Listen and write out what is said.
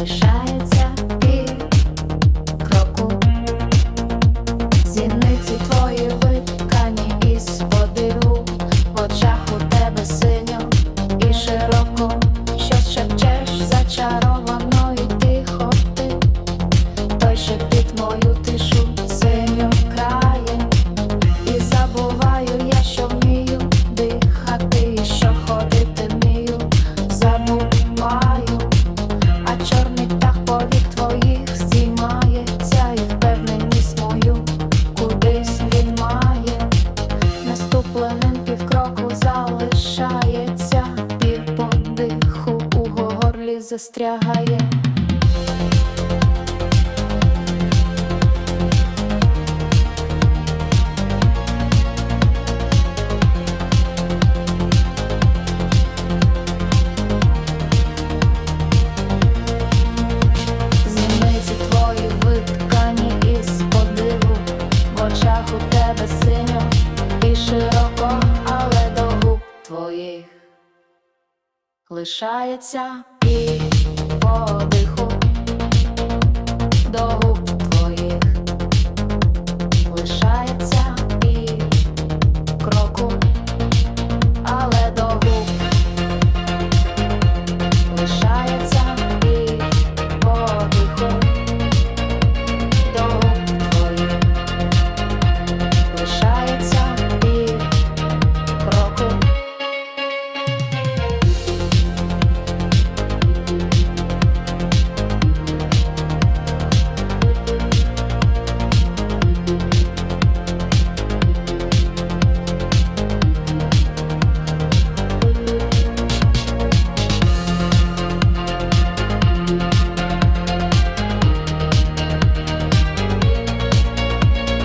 лишається. року залишається, пів подиху у горлі застрягає. лишається і подиху. до.